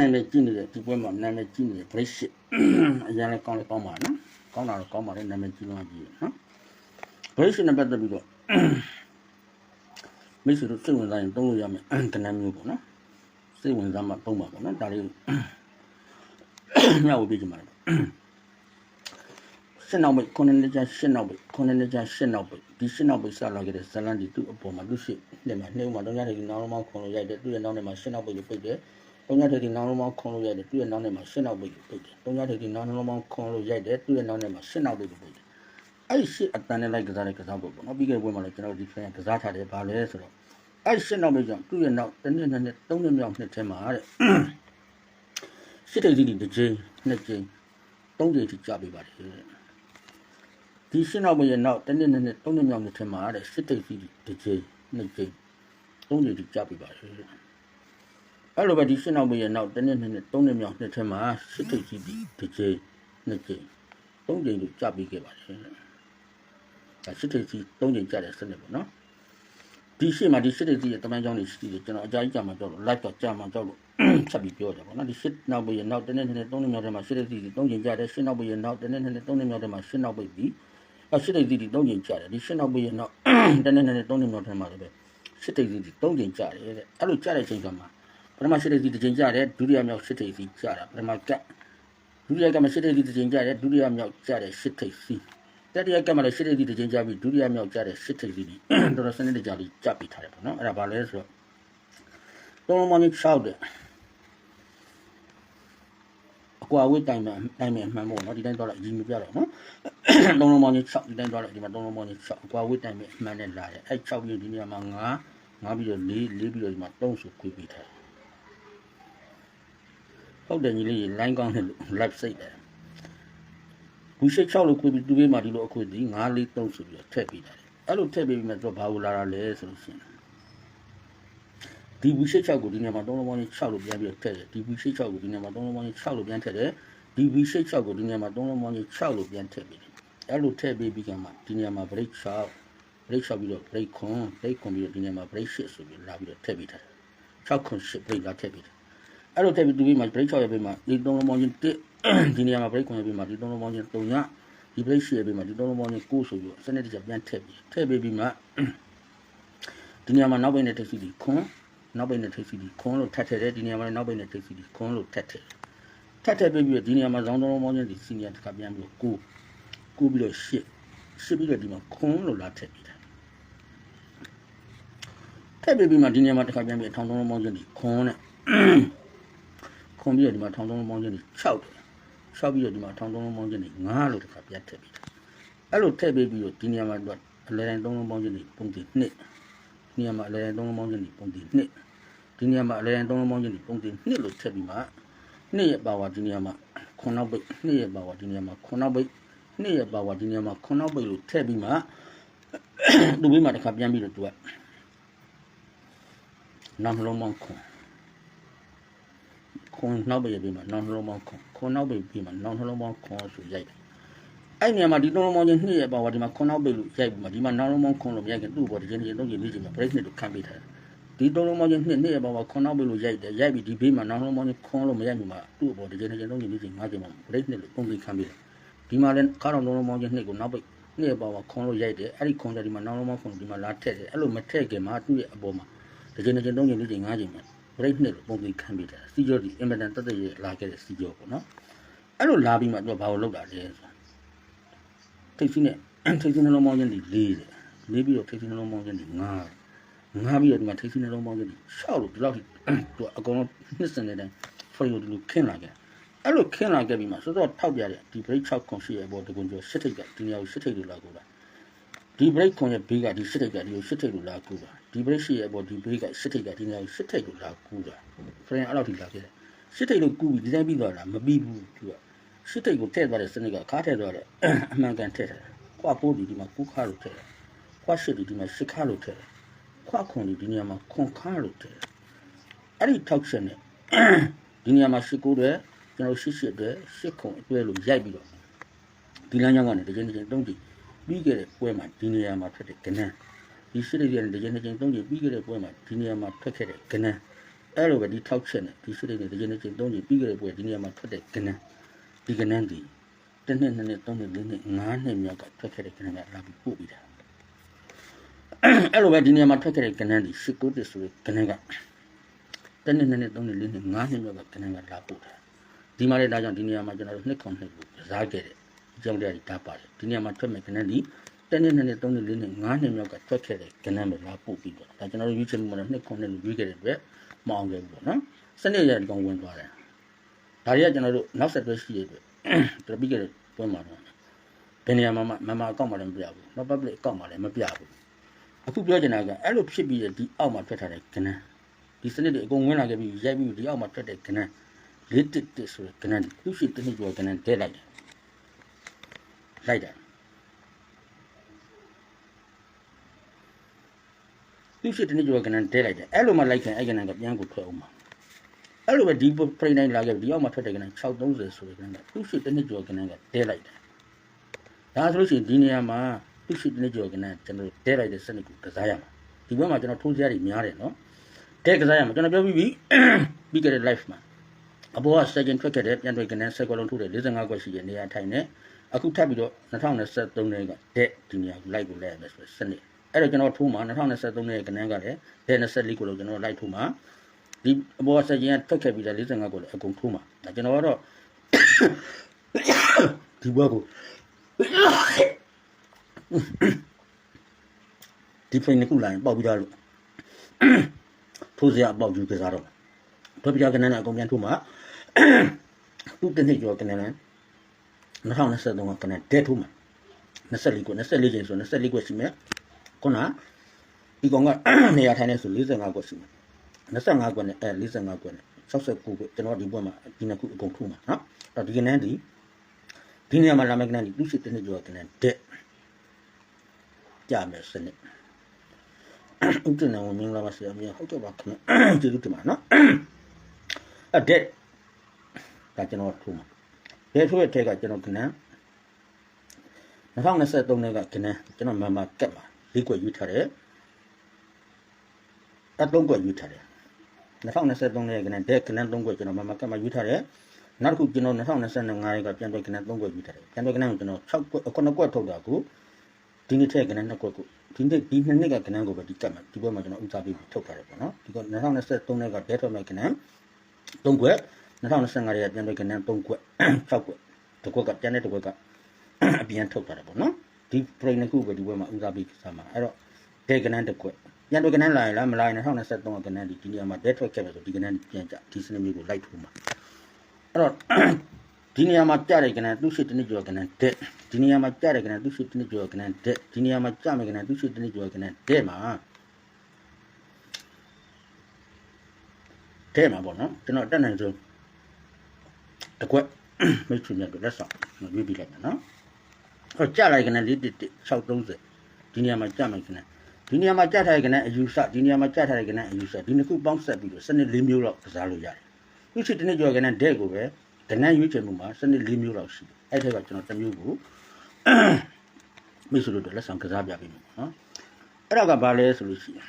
နာမည်ကြီးနေတဲ့ဒီပွဲမှာနာမည်ကြီးနေတဲ့ Brexit အရင်လည်းကောင်းလည်းကောင်းပါနော်ကောင်းတာတော့ကောင်းပါလေနာမည်ကြီးလုံးကြီးနော် Brexit နဲ့ပတ်သက်ပြီးတော့မိတ်ဆွေတို့စိတ်ဝင်စားရင်သုံးလို့ရမယ်ကဏ္ဍမျိုးပေါ့နော်စိတ်ဝင်စားမှသုံးပါပေါ့နော်ဒါလေးမျှဝေပေးကြပါမယ်ရှင်းနောက်ပိတ်ခုနှစ်နှစ်ကြာရှင်းနောက်ပိတ်ခုနှစ်နှစ်ကြာရှင်းနောက်ပိတ်ဒီရှင်းနောက်ပိတ်စလာခဲ့တဲ့ဇလန်ဒီသူ့အပေါ်မှာသူ့ရှိလက်မှာနှိမ့်မှာတော့ညတဲ့ဒီနောက်လုံးမောင်းခုံလို့ရိုက်တယ်သူ့ရဲ့နောက်ထဲမှာရှင်းနောက်ပိတ်ကိုပိတ်တယ် တုံးညတဲ့ဒီနောက်လုံးမောင်းခုံလို့ရိုက်တယ်သူ့ရဲ့နောက်ထဲမှာရှင်းနောက်ပိတ်ကိုပိတ်တယ်တုံးညတဲ့ဒီနောက်လုံးမောင်းခုံလို့ရိုက်တယ်သူ့ရဲ့နောက်ထဲမှာရှင်းနောက်ပိတ်ကိုပိတ်တယ်အဲ့ဒီရှင်းအတန်နဲ့လိုက်ကစားတဲ့ကစားပုံပေါ့နော်ပြီးခဲ့တဲ့ပွဲမှာလည်းကျွန်တော်ဒီ fan ကစားထားတယ်ဗာလဲဆိုတော့အဲ့ရှင်းနောက်ပိတ်ကြောင့်သူ့ရဲ့နောက်တစ်နှစ်နှစ်နှစ်သုံးနှစ်မြောက်နှစ်ထဲမှာတဲ့ရှစ်တိတ်စီဒီတစ်ချိန်နှစ်ချိန်သုံးချိန်ထိကြာပေးပါတယ်တဲ့ဒီရှင်းနောက်မရဲ့နောက်တစ်နှစ်နှစ်နှစ်သုံးနှစ်မြောက်နှစ်ထင်မှာတဲ့စစ်တိတ်စီတစ်ချိန်နှစ်ချိန်သုံးချိန်ထိကြာပြီပါလေ အဲ့လိုပဲဒီရှင်းနောက်မရဲ့နောက်တစ်နှစ်နှစ်နှစ်သုံးနှစ်မြောက်နှစ်ထင်မှာစစ်တိတ်စီတစ်ချိန်နှစ်ချိန်သုံးချိန်ထိကြာပြီခဲ့ပါလေဒါစစ်တိတ်စီသုံးချိန်ကြာတဲ့စနစ်ပေါ့နော်ဒီရှင်းမှာဒီစစ်တိတ်စီရဲ့တမန်ကြောင်းတွေရှိတယ်ကျွန်တော်အကြိုက်ကြာမှကြောက်လို့ live တော့ကြာမှကြောက်လို့ဆက်ပြီးပြောကြပါတော့ဒီရှင်းနောက်မရဲ့နောက်တစ်နှစ်နှစ်နှစ်သုံးနှစ်မြောက်ထဲမှာစစ်တိတ်စီသုံးချိန်ကြာတယ်ရှင်းနောက်မရဲ့နောက်တစ်နှစ်နှစ်နှစ်သုံးနှစ်မြောက်ထဲမှာရှင်းနောက်ပိတ်ပြီးအရှစ်တိတ်စီတီ၃ချိန်ကြာတယ်ဒီရှစ်နောက်ပြီးရင်တော့တနေ့နေ့၃ချိန်မြောက်ထဲမှာလည်းပဲရှစ်တိတ်စီတီ၃ချိန်ကြာတယ်တဲ့အဲ့လိုကြာတဲ့ချိန်ကမှ ပထမရှစ်တိတ်စီတစ်ချိန်ကြာတယ်ဒုတိယမြောက်ရှစ်တိတ်စီကြာတာပထမကတ်ဒုတိယကမှရှစ်တိတ်စီတစ်ချိန်ကြာတယ်ဒုတိယမြောက်ကြာတယ်ရှစ်တိတ်စီတတိယကမှလည်းရှစ်တိတ်စီတစ်ချိန်ကြာပြီးဒုတိယမြောက်ကြာတယ်ရှစ်တိတ်စီတော်တော်စနစ်တကျလေးကြာပြီးထားတယ်ပေါ့နော်အဲ့ဒါဘာလဲဆိုတော့သုံးလုံးမင်း၆တယ်အကွာဝေးတိုင်မှတိုင်မှမှန်ဖို့နော်ဒီတိုင်းတော့လည်းအရင်မပြတော့နော်သုံးလုံးပေါင်းကြီး6ဒီတိုင်းသွားလိုက်ဒီမှာသုံးလုံးပေါင်းကြီး6အကွာဝိတ်တိုင်ပဲအမှန်နဲ့လာတယ်အဲ့6ပြီးဒီနေရာမှာ9 9ပြီးတော့4 4ပြီးတော့ဒီမှာ3ဆိုခွေးပြီးထားတယ် ဟုတ်တယ်ညီလေး line ကောင်းတယ်လို့ live စိတ်တယ်ဘူးရှိ6လို့ခွေးပြီးသူပေးမှဒီလိုအခွေးဒီ9 4 3ဆိုပြီးတော့ထည့်ပေးတယ်အဲ့လိုထည့်ပေးပြီးမှသူကဘာလို့လာတာလဲဆိုလို့ရှိရင်ဒီဘူးရှိ6ကိုဒီနေရာမှာသုံးလုံးပေါင်းကြီး6လို့ပြန်ပြီးတော့ထည့်တယ်ဒီဘူးရှိ6ကိုဒီနေရာမှာသုံးလုံးပေါင်းကြီး6လို့ပြန်ထည့်တယ် DV ရှိတ်6ကိုဒီနေရာမှာသုံးလုံးပေါင်းကြီး6လို့ပြန်ထည့်ပေးတယ်။အဲ့လိုထည့်ပေးပြီးကမှဒီနေရာမှာ break 6 break 6ပြီးတော့ break ခွန် break ခွန်ပြီးတော့ဒီနေရာမှာ break 8ဆိုပြီးလာပြီးတော့ထည့်ပေးထားတယ်။6ခွန်8 break လာထည့်ပေးတယ်။ အဲ့လိုထည့်ပြီးဒီပြီးမှာ break 6ရဲ့ပြီးမှာဒီသုံးလုံးပေါင်းကြီး1ဒီနေရာမှာ break ခွန်ရဲ့ပြီးမှာဒီသုံးလုံးပေါင်းကြီး3ညဒီ break 8ရဲ့ပြီးမှာဒီသုံးလုံးပေါင်းကြီး9ဆိုပြီးစနစ်တကျပြန်ထည့်ပြီးထည့်ပေးပြီးမှဒီနေရာမှာနောက်ပိတ်နဲ့ထိပ်စီဒီခွန်နောက်ပိတ်နဲ့ထိပ်စီဒီခွန်လို့ထပ်ထည့်တယ်ဒီနေရာမှာနောက်ပိတ်နဲ့ထိပ်စီဒီခွန်လို့ထပ်ထည့်တယ်ထပ်ထပ်ပြီးပြီးဒီနေရာမှာဇောင်းသုံးလုံးပေါင်းချင်းဒီစီနီယာတစ်ခါပြန်ပြီးတော့ကိုကိုပြီးတော့ရှစ်ရှစ်ပြီးတော့ဒီမှာခွန်းလို့လာထည့်ပြီးတယ်ထည့်ပြီးပြီးမှဒီနေရာမှာတစ်ခါပြန်ပြီးအထောင်သုံးလုံးပေါင်းချင်းဒီခွန်းနဲ့ ခွန်းပြီးတော့ဒီမှာထောင်သုံးလုံးပေါင်းချင်းဒီ6တယ်6ပြီးတော့ဒီမှာထောင်သုံးလုံးပေါင်းချင်းဒီ9လို့တစ်ခါပြန်ထည့်ပြီးတယ်အဲ့လိုထည့်ပြီးပြီးတော့ဒီနေရာမှာတော့အလဲတိုင်းသုံးလုံးပေါင်းချင်းဒီပုံတီ2ဒီနေရာမှာအလဲတိုင်းသုံးလုံးပေါင်းချင်းဒီပုံတီ2ဒီနေရာမှာအလဲတိုင်းသုံးလုံးပေါင်းချင်းဒီပုံတီ2လို့ထည့်ပြီးမှနှစ်ရဲ့ပါဝါဒီနေရာမှာခုနောက်ပိတ်နှစ်ရဲ့ပါဝါဒီနေရာမှာခုနောက်ပိတ်နှစ်ရဲ့ပါဝါဒီနေရာမှာခုနောက်ပိတ်လို့ထည့်ပြီးမှသူ့ဘေးမှာတစ်ခါပြန်ပြီးတော့သူကနောက်နှလုံးပေါင်းခွန် ခွန်နောက်ပိတ်ရဲ့ဘေးမှာနောက်နှလုံးပေါင်းခွန်ခွန်နောက်ပိတ်ဘေးမှာနောက်နှလုံးပေါင်းခွန်ဆိုရိုက်တယ်အဲ့နေရာမှာဒီသုံးလုံးပေါင်းချင်းနှစ်ရဲ့ပါဝါဒီမှာခွန်နောက်ပိတ်လို့ရိုက်ပြီးမှဒီမှာနောက်လုံးပေါင်းခွန်လို့ရိုက်ခင်သူ့ဘောဒီချင်းချင်းသုံးချင်းလေးချင်းမှာ break နဲ့တို့ခံပေးထားတယ်ဒီသုံးလုံးပေါင်းချင်းနှစ်နှစ်ရဲ့ဘောမှာခွန်နောက်ပြီလို့ရိုက်တယ်ရိုက်ပြီးဒီဘေးမှာနောက်လုံးပေါင်းချင်းခွန်လို့မရိုက်ဘူးမှာသူ့အပေါ်တစ်ချိန်တစ်ချိန်သုံးချိန်လေးချိန်ငါးချိန်မှာ break နှစ်လို့ပုံသိခံပြီးတယ်ဒီမှာလည်းခါတော်သုံးလုံးပေါင်းချင်းနှစ်ကိုနောက်ပိတ်နှစ်ရဲ့ဘောမှာခွန်လို့ရိုက်တယ်အဲ့ဒီခွန်ကြဒီမှာနောက်လုံးပေါင်းခွန်ဒီမှာလာထည့်တယ်အဲ့လိုမထည့်ခင်မှာသူ့ရဲ့အပေါ်မှာတစ်ချိန်တစ်ချိန်သုံးချိန်လေးချိန်ငါးချိန်မှာ break နှစ်လို့ပုံသိခံပြီးတယ်စီကျော်ဒီအင်မတန်တက်တက်ရဲ့လာခဲ့တဲ့စီကျော်ပေါ့နော်အဲ့လိုလာပြီးမှသူကဘာလို့လောက်တာလဲဆိုထိတ်စီနဲ့ထိတ်စီနှလုံးပေါင်းချင်းဒီလေးတယ်လေးပြီးတော့ထိတ်စီနှလုံးပေါင်းချင်းဒီငါးငားပြီးတော့ဒီမှာထိတ်စီနှလုံးပေါင်းကြီးရှောက်လို့ဒီလောက်ထိသူအကောင်လုံးနှစ်စင်နေတဲ့ဖေရီကိုဒီလိုခင်းလာခဲ့အဲ့လိုခင်းလာခဲ့ပြီးမှစောစောထောက်ပြတဲ့ဒီ break 6ခွန်ရှိရဲ့ဘောတကွန်ကျော်ရှစ်ထိတ်ကဒီနေရာကိုရှစ်ထိတ်လို့လာကူတာ ဒီ break ခွန်ရဲ့ဘေးကဒီရှစ်ထိတ်ကဒီကိုရှစ်ထိတ်လို့လာကူတာဒီ break ရှိရဲ့ဘောဒီ break ကရှစ်ထိတ်ကဒီနေရာကိုရှစ်ထိတ်လို့လာကူတာ friend အဲ့လောက်ထိလာခဲ့တယ်ရှစ်ထိတ်လို့ကူပြီးဒီတိုင်းပြီးသွားတာမပြီးဘူးသူကရှစ်ထိတ်ကိုထည့်သွားတဲ့စနစ်ကခါထည့်သွားတဲ့အမှန်ကန်ထည့်တယ်ခွာပိုးဒီဒီမှာကူခါလို့ထည့်တယ်ခွာရှစ်ဒီဒီမှာရှစ်ခါလို့ထည့်တယ်ခွခွန်ဒီဒီနေရာမှာခွန်ခါလို့တယ်အဲ့ဒီထောက်ချက်နဲ့ဒီနေရာမှာရှစ်ကိုတဲ့ကျွန်တော်ရှစ်ရှစ်တဲ့ရှစ်ခွန်အတွဲလို့ရိုက်ပြီးတော့ဒီလမ်းကြောင်းကနေတစ်ချိန်တစ်ချိန်သုံးချိန် ပြီးခဲ့တဲ့ပွဲမှာဒီနေရာမှာထွက်တဲ့ကနန်းဒီရှစ်တဲ့ဒီတစ်ချိန်တစ်ချိန်သုံးချိန်ပြီးခဲ့တဲ့ပွဲမှာဒီနေရာမှာထွက်ခဲ့တဲ့ကနန်းအဲ့လိုပဲဒီထောက်ချက်နဲ့ဒီစစ်တွေနဲ့ဒီနေ့ချင်းသုံးချိန်ပြီးကြတဲ့ပွဲဒီနေရာမှာထွက်တဲ့ကနန်းဒီကနန်းဒီတစ်နှစ်နှစ်နှစ်သုံးနှစ်လေးနှစ်ငါးနှစ်မြောက်ကထွက်ခဲ့တဲ့ကနန်းကလာပြီးပို့ပြီးတာအဲ့လိုပဲဒီနေရာမှာထွက်ခဲ့တဲ့ကနန်းဒီရှစ်ကိုတဆိုတဲ့ကနန်းကတစ်နှစ်နှစ်နှစ်သုံးနှစ်လေးနှစ်ငါးနှစ်မြောက်ကကနန်းကလာပို့တာဒီမှာလည်းဒါကြောင့်ဒီနေရာမှာကျွန်တော်တို့နှစ်ခွန်နှစ်ကိုကစားခဲ့တဲ့ အကြောင်းတရားတွေဒါပါတယ်ဒီနေရာမှာထွက်မဲ့ကနန်းဒီတစ်နှစ်နှစ်နှစ်သုံးနှစ်လေးနှစ်ငါးနှစ်မြောက်ကထွက်ခဲ့တဲ့ကနန်းပဲလာပို့ပြီးတော့ဒါကျွန်တော်တို့ရွေးချယ်မှုမှာနှစ်ခွန်နှစ်လို့ရွေးခဲ့တဲ့အတွက်မအောင်ခဲ့ဘူးပေါ့နော်စနစ်ရဒီကောင်ဝင်သွားတယ်ဒါတွေကကျွန်တော်တို့နောက်ဆက်တွဲရှိတဲ့အတွက်တော်ပြီးခဲ့တဲ့ပွဲမှာတော့ဘယ်နေရာမှာမှမမအကောင့်မှလည်းမပြဘူးနော် public အကောင့်မှလည်းမပြဘူးအခုပြောချင်တာကအဲ့လိုဖြစ်ပြီးတဲ့ဒီအောက်မှာထွက်ထားတဲ့ကဏ္ဍဒီစနစ်တွေအကုန်ဝင်လာခဲ့ပြီးရိုက်ပြီးဒီအောက်မှာထွက်တဲ့ကဏ္ဍလေးတစ်တစ်ဆိုတဲ့ကဏ္ဍသူရှိတစ်နှစ်ကျော်ကဏ္ဍတဲလိုက်တယ် လိုက်တယ်သူရှိတစ်နှစ်ကျော်ကဏ္ဍတဲလိုက်တယ်အဲ့လိုမှလိုက်ခင်အဲ့ကဏ္ဍကပြန်ကိုထွက်အောင်မှာအဲ့လိုပဲဒီပရိနိုင်လာခဲ့ပြီးဒီအောက်မှာထွက်တဲ့ကဏ္ဍ630ဆိုတဲ့ကဏ္ဍသူရှိတစ်နှစ်ကျော်ကဏ္ဍကတဲလိုက်တယ်ဒါဆိုလို့ရှိရင်ဒီနေရာမှာသူရှိတစ်နှစ်ကျော်ကဏ္ဍကျွန်တော်တဲလိုက်တဲ့စနစ်ကိုကစားရမှာဒီဘက်မှာကျွန်တော်ထိုးစရာတွေများတယ်နော်တဲကစားရမှာကျွန်တော်ပြောပြီးပြီပြီးခဲ့တဲ့ live မှာအပေါ်က second ထွက်ခဲ့တဲ့ပြန်ထွေကဏ္ဍဆက်ကွက်လုံးထိုးတဲ့45ကွက်ရှိတဲ့နေရာထိုင်နေ အခုထပ်ပြီးတော့2023ခုနှစ်ကတဲ့ဒီနေရာကို live ကိုလဲရမယ်ဆိုတဲ့စနစ်အဲ့တော့ကျွန်တော်ထိုးမှာ2023ခုနှစ်ကဏ္ဍကလည်းတဲ့24ကိုလို့ကျွန်တော် live ထိုးမှာဒီအပေါ်က second ကထွက်ခဲ့ပြီးတဲ့45ကိုလည်းအကုန်ထိုးမှာဒါကျွန်တော်ကတော့ဒီဘက်ကိုဒီဖိနေခုလာရင်ပေါက်ပြီးသားလို့ထိုးစရာအပေါက်ယူကစားတော့ထွက်ပြကဏ္ဍနဲ့အကုန်ပြန်ထိုးမှာသူ့တစ်နှစ်ကျော်ကဏ္ဍနဲ့ 2023ကကဏ္ဍဒဲထိုးမှာ24ကို24ကျင်းဆို24ကိုရှိမယ်ခုနဒီကောင်ကနေရာထိုင်နေဆို45ကိုရှိမယ်25ကိုနဲ့အဲ45ကိုနဲ့69ကိုကျွန်တော်ဒီဘက်မှာဒီနှစ်ခုအကုန်ထိုးမှာနော်အဲ့တော့ဒီကဏ္ဍဒီဒီနေရာမှာလာမယ့်ကဏ္ဍဒီသူ့ရှိတစ်နှစ်ကျော်ကဏ္ဍဒဲကြမယ်စနစ်ဥတ္တနဝမင်္ဂလာပါဆရာမြတ်ဟုတ်ကဲ့ပါခင်ဗျကျေးဇူးတင်ပါနော်အဲ့ဒက်ဒါကျွန်တော်ထိုးမှာ ဒက်ထိုးရဲ့ထဲကကျွန်တော်ကဏ္ဍ2023ခုနှစ်ကကဏ္ဍကျွန်တော်မမကက်မှာလေးကွက်ယူထားတယ်အသုံးကွက်ယူထားတယ်2023ခုနှစ်ကဏ္ဍဒက်ကဏ္ဍ3ကွက်ကျွန်တော်မမကက်မှာယူထားတယ်နောက်တစ်ခုကျွန်တော်2025ကပြန်တွေ့ကဏ္ဍ3ကွက်ယူထားတယ်ပြန်တွေ့ကဏ္ဍကိုကျွန်တော်6ကွက်9ကွက်ထုတ်တာကိုဒီနေ့ထက်ကဏ္ဍ2ကွက်ကိုဒီနေ့ဒီနှစ်နှစ်ကကဏ္ဍကိုပဲဒီကတ်မှာဒီဘက်မှာကျွန်တော်ဥစားပြီးထုတ်ထားတယ်ပေါ့နော်ဒီက2023ခုနှစ်ကဒက်ထွက်မဲ့ကဏ္ဍ3ကွက် 2025ရဲ့ပြန်တွေ့ကဏ္ဍ3ကွက်6ကွက်တစ်ကွက်ကပြန်တဲ့တစ်ကွက်ကအပြန်ထုတ်ထားတယ်ပေါ့နော်ဒီ frame နှစ်ခုပဲဒီဘက်မှာဥစားပြီးစားမှာအဲ့တော့ဒက်ကဏ္ဍတစ်ကွက်ပြန်တွေ့ကဏ္ဍလာရင်လားမလာရင်2023ကကဏ္ဍဒီဒီနေရာမှာဒက်ထွက်ခဲ့မယ်ဆိုဒီကဏ္ဍပြန်ကြဒီစနစ်မျိုးကိုလိုက်ထိုးမှာအဲ့တော့ဒီနေရာမှာကြတဲ့ကဏ္ဍသူရှိတနည်းကျော်ကဏ္ဍတဲ့ဒီနေရာမှာကြတဲ့ကဏ္ဍသူရှိတနည်းကျော်ကဏ္ဍတဲ့ဒီနေရာမှာကြမယ်ကဏ္ဍသူရှိတနည်းကျော်ကဏ္ဍတဲ့မှာတဲ့မှာပေါ့နော်ကျွန်တော်တက်နိုင်ဆုံး တကွက်မိတ်ဆွေများတို့လက်ဆောင်ရွေးပြီးလိုက်မယ်နော်ဟောကြလိုက်ကဏ္ဍလေးတစ်တစ်630ဒီနေရာမှာကြမယ်ကဏ္ဍဒီနေရာမှာကြထားတဲ့ကဏ္ဍအယူဆဒီနေရာမှာကြထားတဲ့ကဏ္ဍအယူဆဒီနှစ်ခုပေါင်းဆက်ပြီးတော့စနစ်၄မျိုးလောက်ကစားလို့ရတယ်သူရှိတနည်းကျော်ကဏ္ဍတဲ့ကိုပဲကဏ္ဍရွေးချယ်မှုမှာစနစ်၄မျိုးလောက်ရှိတယ်အဲ့ထက်ကကျွန်တော်တစ်မျိုးကိုမိတ်ဆွေတို့လက်ဆောင်ကစားပြပေးမယ်နော်အဲ့ဒါကဘာလဲဆိုလို့ရှိရင်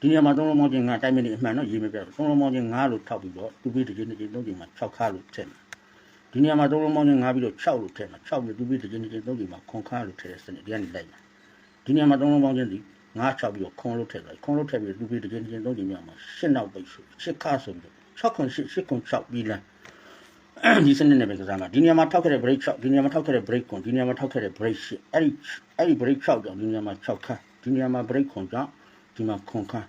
ဒီနေရာမှာသုံးလုံးမောင်းချင်းငါတိုက်မိနေအမှန်တော့ရေးမပြဘူးသုံးလုံးမောင်းချင်းငါလို့ထောက်ပြီးတော့တူပြီးတစ်ချိန်တစ်ချိန်သုံးချိန်မှာ6ခါလို့ထည့်မယ်ဒီနေရာမှာသုံးလုံးမောင်းချင်းငါပြီးတော့6လို့ထည့်မှာ6ပြီးတူပြီးတစ်ချိန်တစ်ချိန်သုံးချိန်မှာခွန်ခါလို့ထည့်တဲ့စနစ်ဒီကနေလိုက်မှာဒီနေရာမှာသုံးလုံးမောင်းချင်းဒီငါ6ပြီးတော့ခွန်လို့ထည့်တယ်ခွန်လို့ထည့်ပြီးတူပြီးတစ်ချိန်တစ်ချိန်သုံးချိန်မှာ8နောက်ပိတ်ဆို8ခါဆိုပြီး6ခွန်8 8ခွန်6ပြီးလမ်းဒီစနစ်နဲ့ပဲကစားမှာဒီနေရာမှာထောက်ခဲ့တဲ့ break 6ဒီနေရာမှာထောက်ခဲ့တဲ့ break ခွန်ဒီနေရာမှာထောက်ခဲ့တဲ့ break 8အဲ့ဒီအဲ့ဒီ break 6ကြောင့်ဒီနေရာမှာ6ခန်းဒီနေရာမှာ break ခွန်ကြောင့် ဒီမှာခွန်ခန်း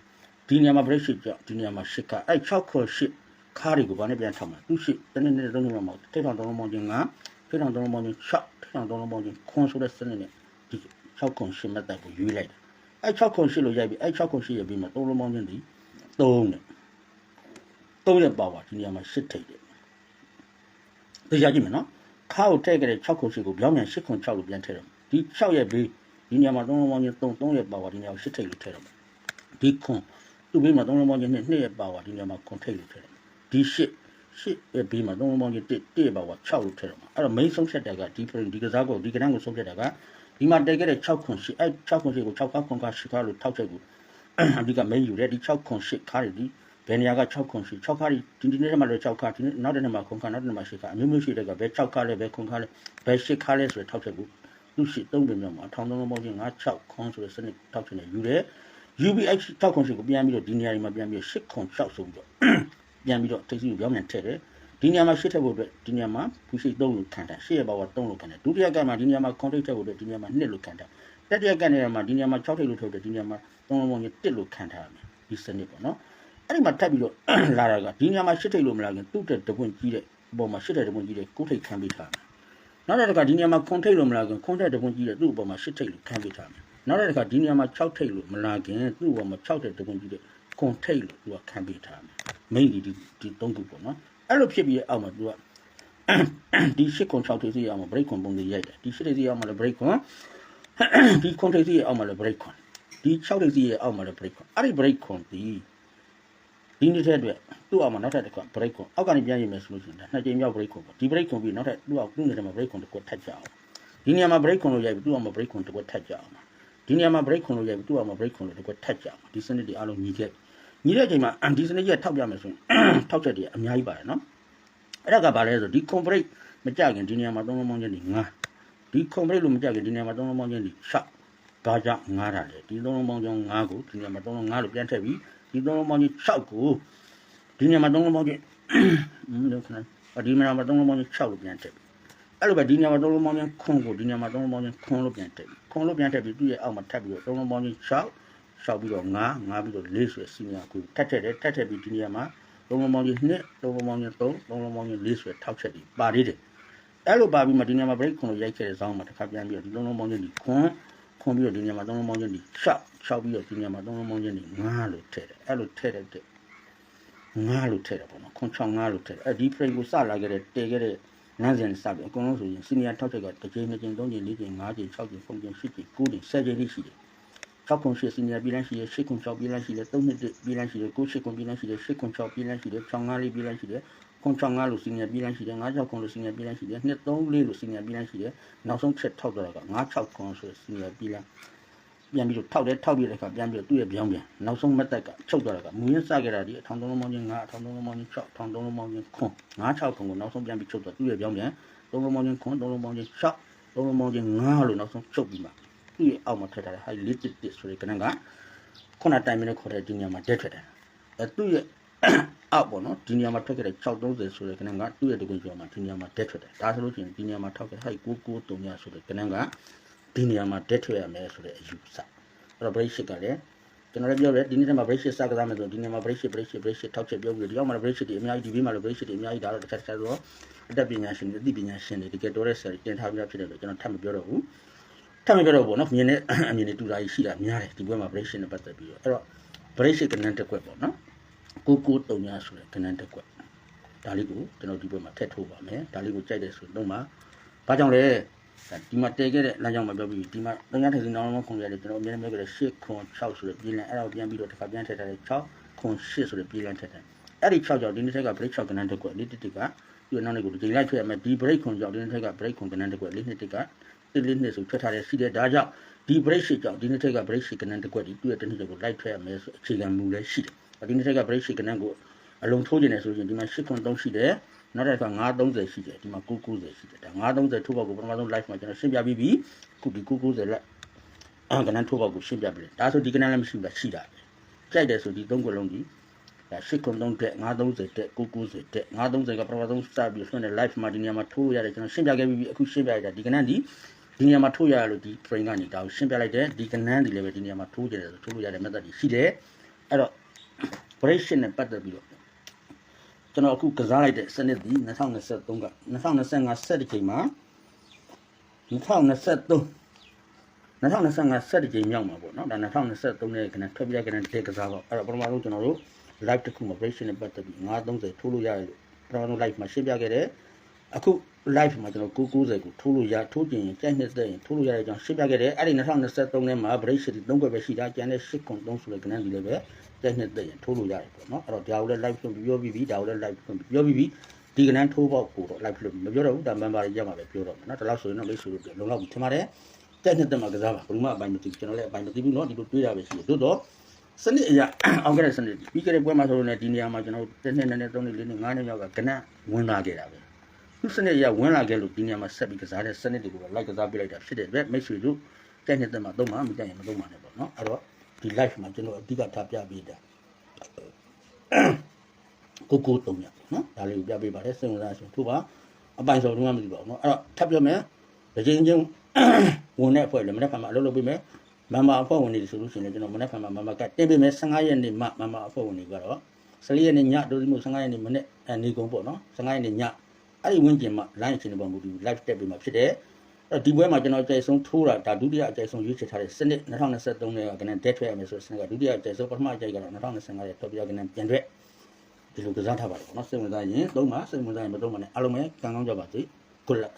ဒီနေရာမှာ break 8ကြောင့်ဒီနေရာမှာ8ခန်းအဲ့6ခွန်8ခါးတွေကိုဘာနဲ့ပြန်ထောက်မှာသူရှိတနေ့နေ့သုံးနေ့မှာမဟုတ်ထိထောင်သုံးလုံးပေါင်းချင်း9ထိထောင်သုံးလုံးပေါင်းချင်း6ထိထောင်သုံးလုံးပေါင်းချင်းခွန်ဆိုတဲ့စနစ်နဲ့ဒီ6ခွန်8မတ်တပ်ကိုရွေးလိုက်တယ်အဲ့6ခွန်8လို့ရိုက်ပြီးအဲ့6ခွန်8ရပြီးမှသုံးလုံးပေါင်းချင်းဒီ3နဲ့3ရဲ့ပါဝါဒီနေရာမှာ8ထိတ်တယ်သိကြကြည့်မယ်နော်ခါကိုထည့်ခဲ့တဲ့6ခုရှိကိုပြောင်းပြန်8ခု6လို့ပြန်ထည့်တော့ဒီ6ရဲ့ဘေးဒီညမှာ3လုံးပေါင်းချင်း3 3ရဲ့ပါဝါဒီညကို8ထိပ်လို့ထည့်တော့ ဒီခွန်သူ့ဘေးမှာ3လုံးပေါင်းချင်း2 2ရဲ့ပါဝါဒီညမှာခွန်ထိပ်လို့ထည့်တော့ဒီ8 8ရဲ့ဘေးမှာ3လုံးပေါင်းချင်း1 1ရဲ့ပါဝါ6လို့ထည့်တော့အဲ့တော့ main ဆုံးဖြတ်တဲ့ကဒီဒီကစားကိုဒီကနန်းကိုဆုံးဖြတ်တဲ့ကဒီမှာတည်ခဲ့တဲ့6ခွန်ရှိအဲ့6ခွန်ရှိကို6ခါခွန်ခါ10ခါလို့ထောက်ချက်ကိုအဓိကမင်းယူတယ်ဒီ6ခွန်8ခါတွေဒီဘယ်နေရာက6ခွန်8 6ခါတွေဒီဒီနေ့ထဲမှာလည်း6ခါဒီနေ့နောက်တစ်နေ့မှာခွန်ခါနောက်တစ်နေ့မှာ8ခါအမျိုးမျိုးရှိတဲ့ကဘယ်6ခါလဲဘယ်ခွန်ခါလဲဘယ်8ခါလဲဆိုတော့ထောက်ချက်ဘူးသူရှိ3ပင်မြောက်မှာအထောင်သုံးလုံးပေါင်းချင်း9 6ခွန်ဆိုတဲ့စနစ်ထောက်ချက်နဲ့ယူတယ် UBH 6ခွန်8ကိုပြန်ပြီးတော့ဒီနေရာတွေမှာပြန်ပြီး8ခွန်6ဆိုပြီးတော့ပြန်ပြီးတော့ထိပ်စီကိုပြောင်းပြန်ထည့်တယ်ဒီနေရာမှာရှစ်ထက်ဖို့အတွက်ဒီနေရာမှာဖူရှိ3လို့ခံတာရှစ်ရပါဝ3လို့ခံတယ်ဒုတိယကမှာဒီနေရာမှာ contact ထက်ဖို့အတွက်ဒီနေရာမှာ2လို့ခံတာတတိယကနေရာမှာဒီနေရာမှာ6ထိပ်လို့ထုတ်တယ်ဒီနေရာမှာ3လုံးပေါင်းချင်း1လို့ခံထားရမယ်ဒီစနစ်ပေါ့နော်အဲ့ဒီမှာထပ်ပြီးတော့လာတာကဒီနေရာမှာရှစ်ထိပ်လို့မလာခင်သူ့တက်တပွင့်ကြီးတဲ့အပေါ်မှာရှစ်ထက်တပွင့်ကြီးတဲ့9ထိပ်ခံပေးထားမယ်နောက်တစ်ခါဒီနေရာမှာခွန်ထိပ်လို့မလာခင်ခွန်ထက်တပွင့်ကြီးတဲ့သူ့အပေါ်မှာရှစ်ထိပ်လို့ခံပေးထားမယ် နောက်တစ်ခါဒီနေရာမှာ6ထိပ်လို့မလာခင်သူ့အပေါ်မှာ6ထက်တပွင့်ကြီးတဲ့ခွန်ထိပ်လို့သူကခံပေးထားမယ်မိန်ဒီဒီဒီ3ခုပေါ့နော်အဲ့လိုဖြစ်ပြီးတဲ့အောက်မှာသူကဒီရှစ်ခွန်6ထိပ်စီအောင်မှာ break ခွန်ပုံစံရိုက်တယ်ဒီရှစ်ထိပ်စီအောင်မှာလည်း break ခွန်ဒီခွန်ထိပ်စီအောင်မှာလည်း break ခွန်ဒီ6ထိပ်စီရဲ့အောက်မှာလည်း break ခွန်အဲ့ဒီ break ခွန်ဒီဒီနေ့တဲ့အတွက်သူ့အောင်မှာနောက်ထပ်တစ်ခါ break ခွန်အောက်ကနေပြန်ရမယ်ဆိုလို့ရှိရင်ဒါနှစ်ကြိမ်မြောက် break ခွန်ပေါ့ဒီ break ခွန်ပြီးနောက်ထပ်သူ့အောင်သူ့နေတဲ့မှာ break ခွန်တစ်ခုထပ်ကြအောင်ဒီနေရာမှာ break ခွန်လို့ရိုက်ပြီးသူ့အောင်မှာ break ခွန်တစ်ခုထပ်ကြအောင် ဒီနေရာမှာ break ခွန်လို့ရိုက်ပြီးသူ့အောင်မှာ break ခွန်လို့တစ်ခုထပ်ကြအောင်ဒီစနစ်တွေအားလုံးညီခဲ့ညီတဲ့အချိန်မှာဒီစနစ်ကြီးထောက်ပြမယ်ဆိုရင်ထောက်ချက်တွေအများကြီးပါတယ်နော်အဲ့ဒါကဘာလဲဆိုဒီ compress မကြခင်ဒီနေရာမှာသုံးလုံးပေါင်းချင်းဒီ9ဒီ compress လို့မကြခင်ဒီနေရာမှာသုံးလုံးပေါင်းချင်းဒီ6ဘာကြောင့်9တာလဲဒီသုံးလုံးပေါင်းချင်း9ကိုဒီနေရာမှာသုံးလုံး9လို့ပြန်ထည့်ပြီးဒီသုံးလုံးပေါင်းချင်း6ကိုဒီနေရာမှာသုံးလုံးပေါင်းချင်းဟင်းလို့ခဏဒီနေရာမှာသုံးလုံးပေါင်းချင်း6လို့ပြန်ထည့်ပြီး အဲ့လိုပဲဒီနေရာမှာသုံးလုံးပေါင်းချင်းခွန်ကိုဒီနေရာမှာသုံးလုံးပေါင်းချင်းခွန်လို့ပြန်ထည့်ပြီးခွန်လို့ပြန်ထည့်ပြီးသူ့ရဲ့အောက်မှာထပ်ပြီးတော့သုံးလုံးပေါင်းချင်း6 6ပြီးတော့9 9ပြီးတော့4ဆိုတဲ့စီမံကိုထပ်ထည့်တယ်ထပ်ထည့်ပြီးဒီနေရာမှာသုံးလုံးပေါင်းကြီး2သုံးလုံးပေါင်းကြီး3သုံးလုံးပေါင်းကြီး4ဆိုတဲ့ထောက်ချက်တွေပါသေးတယ်အဲ့လိုပါပြီးမှဒီနေရာမှာ break ခွန်လို့ရိုက်ခဲ့တဲ့ဇောင်းမှာတစ်ခါပြန်ပြီးတော့ဒီသုံးလုံးပေါင်းကြီးခွန်ခွန်ပြီးတော့ဒီနေရာမှာသုံးလုံးပေါင်းကြီး6 6ပြီးတော့ဒီနေရာမှာသုံးလုံးပေါင်းကြီး9လို့ထည့်တယ်အဲ့လိုထည့်တဲ့တဲ့9လို့ထည့်တယ်ပေါ့နော်ခွန်6 9လို့ထည့်တယ်အဲ့ဒီ frame ကိုစလာခဲ့တဲ့တည်ခဲ့တဲ့ နန်းစဉ်စပြီးအကုန်လုံးဆိုရင် senior ထောက်ချက်ကတစ်ချိန်နှစ်ချိန်သုံးချိန်လေးချိန်ငါးချိန်၆ချိန်ပုံချိန်၈ချိန်9ချိန်10ချိန်လေးရှိတယ်6ခွန်8စီနီယာပြည်လန်းရှိတယ်8ခွန်6ပြည်လန်းရှိတယ်3နှစ်ပြည်လန်းရှိတယ်9 8ခွန်ပြည်လန်းရှိတယ်8ခွန်6ပြည်လန်းရှိတယ်6 5လေးပြည်လန်းရှိတယ်ခွန်6 5လို့စီနီယာပြည်လန်းရှိတယ်9 6ခွန်လို့စီနီယာပြည်လန်းရှိတယ်2 3လေးလို့စီနီယာပြည်လန်းရှိတယ်နောက်ဆုံးချက်ထောက်တော့က9 6ခွန်ဆိုစီနီယာပြည်လန်း ပြန်ပြီးတော့ထောက်တယ်ထောက်ပြီးတဲ့အခါပြန်ပြီးတော့သူ့ရဲ့ပြောင်းပြန်နောက်ဆုံးမသက်ကချုပ်သွားတာကမူရင်းစခဲ့တာဒီအထောင်သုံးလုံးပေါင်းချင်း9အထောင်သုံးလုံးပေါင်းချင်း6အထောင်သုံးလုံးပေါင်းချင်းခွန်9 6ခွန်ကိုနောက်ဆုံးပြန်ပြီးချုပ်သွားသူ့ရဲ့ပြောင်းပြန်သုံးလုံးပေါင်းချင်းခွန်သုံးလုံးပေါင်းချင်း6သုံးလုံးပေါင်းချင်း9လို့နောက်ဆုံးချုပ်ပြီးမှသူ့ရဲ့အောက်မှာထည့်ထားတဲ့ high legit ဆိုတဲ့ကဏ္ဍကခုနတိုင်မင်းနဲ့ခေါ်တဲ့ဒီနေရာမှာတက်ထွက်တယ်အဲသူ့ရဲ့အောက်ပေါ့နော်ဒီနေရာမှာထွက်ခဲ့တဲ့630ဆိုတဲ့ကဏ္ဍကသူ့ရဲ့တကွင်ကျော်မှာဒီနေရာမှာတက်ထွက်တယ်ဒါဆိုလို့ရှိရင်ဒီနေရာမှာထောက်ခဲ့ high 993ညဆိုတဲ့ကဏ္ဍက ဒီနေရာမှာတက်ထွက်ရမယ်ဆိုတဲ့အယူဆအဲ့တော့ break ကလည်းကျွန်တော်လည်းပြောတယ်ဒီနေ့တည်းမှာ break စကစားမယ်ဆိုဒီနေ့မှာ break break break ထောက်ချက်ပြောပြီးဒီရောက်မှာ break တွေအများကြီးဒီဘေးမှာလည်း break တွေအများကြီးဒါတော့တစ်ခါတစ်ခါဆိုတော့အတတ်ပညာရှင်တွေအသိပညာရှင်တွေတကယ်တော်တဲ့ဆရာတင်ထားပြီးသားဖြစ်တယ်လို့ကျွန်တော်ထပ်မပြောတော့ဘူးထပ်မပြောတော့ဘူးနော်မြင်တဲ့အမြင်တွေတူတာကြီးရှိတာများတယ်ဒီဘက်မှာ break နဲ့ပတ်သက်ပြီးတော့အဲ့တော့ break ကနန်းတက်ကွက်ပေါ့နော်ကိုကိုတုံညာဆိုတဲ့ကနန်းတက်ကွက်ဒါလေးကိုကျွန်တော်ဒီဘက်မှာထည့်ထုတ်ပါမယ်ဒါလေးကိုကြိုက်တယ်ဆိုတော့မှဘာကြောင့်လဲ ဒီမှာတည်ခဲ့တဲ့လမ်းကြောင်းမှာပြောပြီးဒီမှာတန်ရထိုင်စီနောင်လုံးခုံရတယ်ကျွန်တော်အများကြီးပြောခဲ့တဲ့8ခွန်6ဆိုတဲ့ပြည်လန်အဲ့ဒါကိုပြန်ပြီးတော့တစ်ခါပြန်ထည့်ထားတဲ့6ခွန်8ဆိုတဲ့ပြည်လန်ထည့်တယ်အဲ့ဒီ6ကြောင့်ဒီနေ့ထက်က break 6ကနန်းတက်ကွက်လေးတစ်တစ်ကပြီးတော့နောက်နေ့ကိုဒီလိုက်ထွက်ရမယ်ဒီ break ခွန်ကြောင့်ဒီနေ့ထက်က break ခွန်ကနန်းတက်ကွက်လေးနှစ်တစ်ကတစ်လေးနှစ်ဆိုထွက်ထားတဲ့ရှိတဲ့ဒါကြောင့်ဒီ break ရှိကြောင့်ဒီနေ့ထက်က break ရှိကနန်းတက်ကွက်ဒီတွေ့တဲ့တစ်နှစ်ကိုလိုက်ထွက်ရမယ်ဆိုအခြေခံမူလည်းရှိတယ်ဒီနေ့ထက်က break ရှိကနန်းကိုအလုံးထိုးခြင်းနဲ့ဆိုရင်ဒီမှာ8ခွန်3ရှိတယ် နောက်တစ်ခါ930ရှိတယ်ဒီမှာ990ရှိတယ်ဒါ930ထိုးပေါက်ကိုပထမဆုံး live မှာကျွန်တော်ရှင်းပြပြီးပြီခုဒီ990လက်အဲကနန်းထိုးပေါက်ကိုရှင်းပြပြီဒါဆိုဒီကနန်းလည်းမရှိဘူးလားရှိတာပဲကြိုက်တယ်ဆိုဒီ3ခုလုံးကြီးဒါ8ခွန်3တက်930တက်990တက်930ကပထမဆုံးစပြီးဆွတဲ့ live မှာဒီနေရာမှာထိုးလို့ရတယ်ကျွန်တော်ရှင်းပြခဲ့ပြီးပြီအခုရှင်းပြရတာဒီကနန်းဒီဒီနေရာမှာထိုးရလို့ဒီ frame ကနေဒါကိုရှင်းပြလိုက်တယ်ဒီကနန်းဒီလည်းပဲဒီနေရာမှာထိုးကြတယ်ဆိုထိုးလို့ရတဲ့ method တွေရှိတယ်အဲ့တော့ break နဲ့ပတ်သက်ပြီးတော့ ကျွန်တော်အခုကစားလိုက်တဲ့စနစ်ဒီ2023က2025ဆက်တစ်ချိန်မှာ2023 2025ဆက်တစ်ချိန်မြောက်မှာပေါ့နော်ဒါ2023ရဲ့ကနထွက်ပြကနတဲ့ကစားပေါ့အဲ့တော့ပထမဆုံးကျွန်တော်တို့ live တစ်ခုမှာ break နဲ့ပတ်သက်ပြီး930ထိုးလို့ရတယ်လို့ပထမဆုံး live မှာရှင်းပြခဲ့တယ် အခု live မှာကျွန်တော်990ကိုထိုးလို့ရထိုးကျင်ကြိုက်နှစ်သက်ရင်ထိုးလို့ရတဲ့အကြောင်းရှင်းပြခဲ့တယ်အဲ့ဒီ2023ထဲမှာ break ရှိ3ခွက်ပဲရှိတာကျန်တဲ့8ခွန်3ဆိုတဲ့ကနန်းဒီလည်းပဲကြိုက်နှစ်သက်ရင်ထိုးလို့ရတယ်ပေါ့နော်အဲ့တော့ဒါကိုလည်း live ဖြင့်ပြောပြီးပြီဒါကိုလည်း live ဖြင့်ပြောပြီးပြီဒီကနန်းထိုးပေါက်ကိုတော့ live ဖြင့်မပြောတော့ဘူးဒါ member တွေရမှာပဲပြောတော့မယ်နော်ဒါလို့ဆိုရင်တော့မိတ်ဆွေတို့လုံလောက်ပြီထင်ပါတယ်ကြိုက်နှစ်သက်မှာကစားပါဘယ်သူမှအပိုင်မသိဘူးကျွန်တော်လည်းအပိုင်မသိဘူးနော်ဒီလိုတွေးရပဲရှိတယ်သို့တော့စနစ်အရာအောင်ခဲ့တဲ့စနစ်ပြီးခဲ့တဲ့ပွဲမှာဆိုလို့လည်းဒီနေရာမှာကျွန်တော်တို့တစ်နှစ်နှစ်နှစ်သုံးနှစ်လေးနှစ်ငါးနှစ်ယောက်ကကနန်းဝင်လာခဲ့တာပဲ သူစနစ်အရာဝင်လာခဲ့လို့ဒီနေရာမှာဆက်ပြီးကစားတဲ့စနစ်တွေကိုလိုက်ကစားပြလိုက်တာဖြစ်တဲ့အတွက်မိတ်ဆွေတို့ကြိုက်နေတဲ့မှာသုံးမှာမကြိုက်ရင်မသုံးပါနဲ့ပေါ့နော်အဲ့တော့ဒီ live မှာကျွန်တော်အဓိကထားပြပေးတာကိုကိုတုံးရနော်ဒါလေးကိုပြပေးပါတယ်စိတ်ဝင်စားရှင်သူပါအပိုင်ဆုံးတော့မသိပါဘူးနော်အဲ့တော့ထပ်ပြောမယ်ဒီချင်းချင်းဝင်တဲ့အဖွဲ့လည်းမနေ့ကမှအလုပ်လုပ်ပေးမယ်မမအဖွဲ့ဝင်တွေဆိုလို့ရှိရင်လည်းကျွန်တော်မနေ့ကမှမမကတင်ပေးမယ်15ရက်နေ့မှမမအဖွဲ့ဝင်တွေကတော့14ရက်နေ့ညဒိုဒီမို15ရက်နေ့မနေ့အနေကုန်ပေါ့နော်15ရက်နေ့ည အဲ့ဒီဝင်းကျင်မှာ line အချိန်ပေါ်မူပြီး live တက်ပေးမှာဖြစ်တယ်အဲ့ဒီပွဲမှာကျွန်တော်အကြိုက်ဆုံးထိုးတာဒါဒုတိယအကြိုက်ဆုံးရွေးချယ်ထားတဲ့စနစ်2023နဲ့ကနန်တက်ထွက်ရမယ်ဆိုတဲ့စနစ်ကဒုတိယအကြိုက်ဆုံးပထမအကြိုက်ကတော့2025ရဲ့ top ပြကနန်ပြန်ထွက်ဒီလိုကစားထားပါတယ်ပေါ့နော်စိတ်ဝင်စားရင်သုံးပါစိတ်ဝင်စားရင်မသုံးပါနဲ့အားလုံးပဲကံကောင်းကြပါစေ good luck